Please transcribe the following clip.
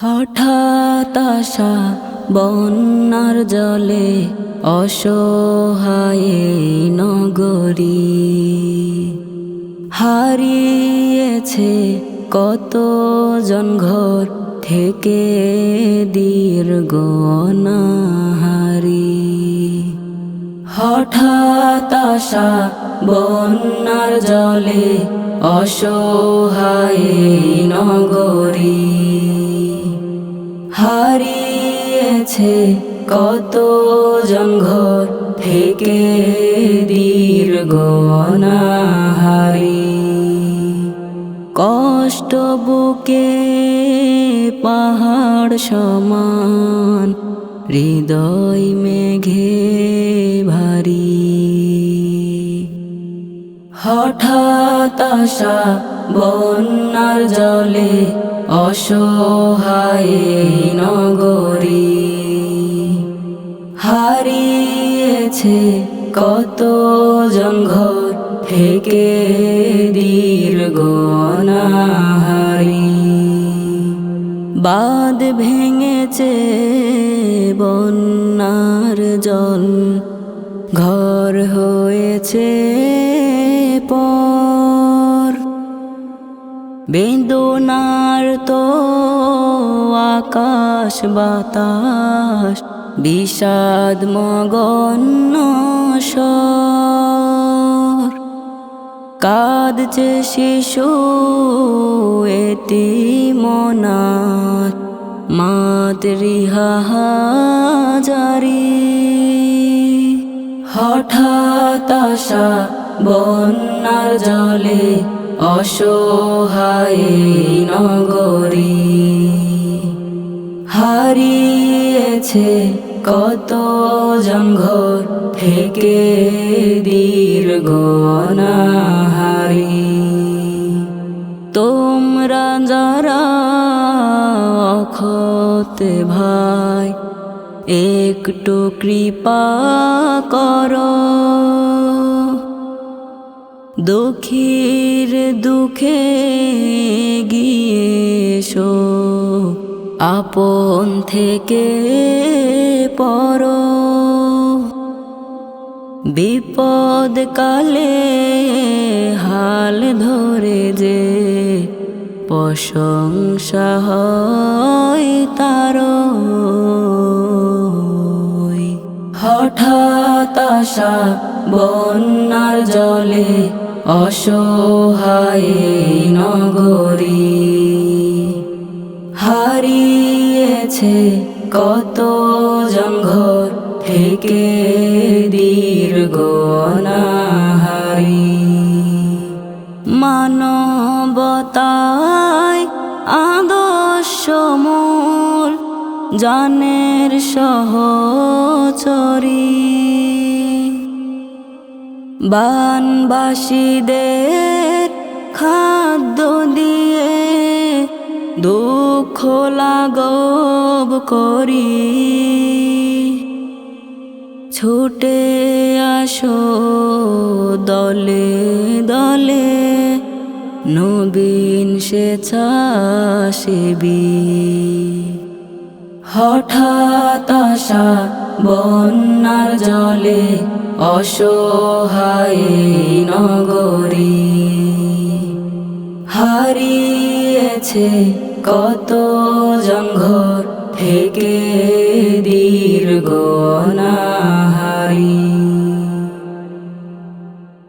হঠাৎ আসা বন্যার জলে অসহায়ে নগরী হারিয়েছে কত জন ঘর থেকে দীর্ঘ অনাহারি। হঠাৎ আসা বন্যার জলে অসহায়ে নগরী হারিয়েছে কত ঘর থেকে দীর্ঘ অনাহারি। কষ্ট বুকে পাহাড় সমান, হৃদয় মেঘে ভারী। হঠাৎ আসা বন্যার জলে অসহায় নগরী। হারিয়েছে কত জন ঘর থেকে দীর্ঘ অনাহারি। বাদ ভেঙেছে বন্যার জল, ঘর হয়েছে পর বেদনার তো আকাশ বাতাস, বিষাদ মগন্য কাঁদছে শিশু, এটি মনার, মাতৃহাজারি। হঠাৎ আসা বন্যার জলে অসহায় নগরী। হারিয়েছে কত জঙ্ঘর থেকে দীর্ঘ অনাহারি। তোমরা যারা অখতে ভাই, একটু কৃপা করো। দুঃখীর দুঃখে গিয়েছো আপন থেকে পর বিপদ কালে হাল ধরে যে প্রশংসা হয় তার হঠাৎ আসা বন্যার জলে অসহায় নগরী হারিয়েছে কত জঙ্ঘর থেকে দীর্ঘ অনাহারি মানবতায় আদর্শ মূল জানের সহচরী। বানবাসীদের খাদ্য দিয়ে দুঃখ লাগব করি। ছুটে আসো দলে দলে নবীন স্বেচ্ছাসেবী। হঠাৎ আসা বন্যার জলে অসহায় নগরী হারিয়েছে কত জঙ্ঘর থেকে দীর্ঘ অনাহারি